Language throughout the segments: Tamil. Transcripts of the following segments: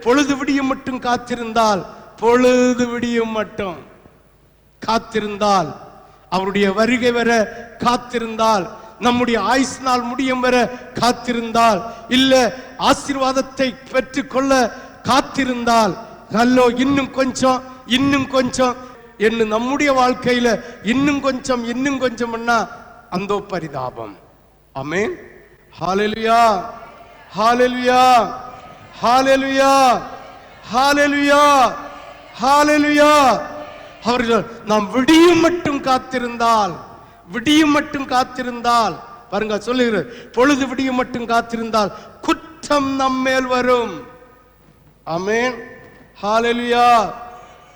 பொழுது விடியும் மட்டும் காத்திருந்தால் பொழுது விடியும் மட்டும் காத்திருந்தால் அவருடைய வருகை வர காத்திருந்தால் நம்முடைய ஆயுஸ் நாள் முடியும் வர காத்திருந்தால் இல்ல ஆசீர்வாதத்தை பெற்றுக்கொள்ள காத்திருந்தால் நல்லோ இன்னும் கொஞ்சம் இன்னும் கொஞ்சம் என்று நம்முடைய வாழ்க்கையில இன்னும் கொஞ்சம் இன்னும் கொஞ்சம்னா அந்தோ பரிதாபம். Amen hallelujah hallelujah hallelujah hallelujah hallelujah அவர்கள் நாம் விடியும் மட்டும் காத்திருந்தால் விடியும் மட்டும் காத்திருந்தால். பாருங்க சொல்லுகிறது பொழுது விடியும் மட்டும் காத்திருந்தால் குற்றம் நம்மேல் வரும். ஆமென் ஹாலெலுயா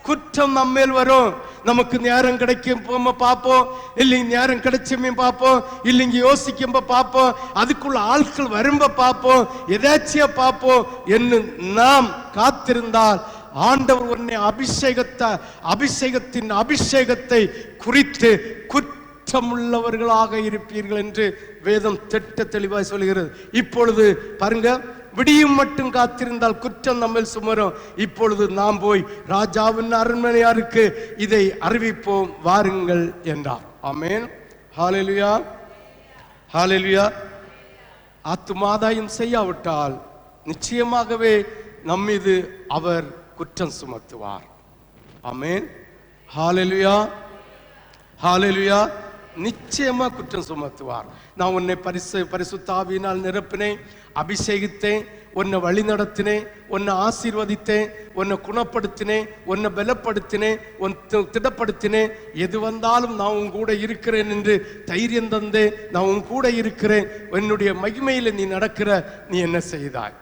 குற்றம் நம்மேல் வரும். நமக்கு நேரம் கிடைக்கும் போம பார்ப்போம். இல்லைங்க நேரம் கிடைச்சுமே பார்ப்போம். இல்லைங்க யோசிக்கும்ப பார்ப்போம். அதுக்குள்ள ஆட்கள் வரும்ப பார்ப்போம். எதாச்சியா பார்ப்போம். என்று நாம் காத்திருந்தால் ஆண்டவர் உன்னை அபிஷேகத்தை அபிஷேகத்தின் அபிஷேகத்தை குறித்து குற்றமுள்ளவர்களாக இருப்பீர்கள் என்று வேதம் திட்ட தெளிவாய் சொல்கிறது. இப்பொழுது பாருங்க விடியும் மட்டும் காத்திருந்தால் குற்றம் நம்மில் சுமரும். இப்பொழுது நாம் போய் ராஜாவின் அரண்மனையாருக்கு இதை அறிவிப்போம் வாருங்கள் என்றார். ஆமேன். ஹாலெலுயா ஹாலெலுயா ஆத்துமாதாயம் செய்யாவிட்டால் நிச்சயமாகவே நம்மீது அவர் குற்றம் சுமத்துவார். ஆமேன். ஹாலெலுயா ஹாலெலுயா நிச்சயமா குற்றம் சுமத்துவார். நான் உன்னை பரிசு பரிசுத்தாவினால் நிரப்பினேன் அபிஷேகித்தேன் உன்னை வழி நடத்தினேன் உன்னை ஆசீர்வதித்தேன் உன்னை குணப்படுத்தினேன் உன்னை பலப்படுத்தினேன் உன் திடப்படுத்தினேன். எது வந்தாலும் நான் உன் கூட இருக்கிறேன் என்று தைரியம் தந்தேன். நான் உன் கூட இருக்கிறேன். என்னுடைய மகிமையில் நீ நடக்கிற நீ என்ன செய்தாய்?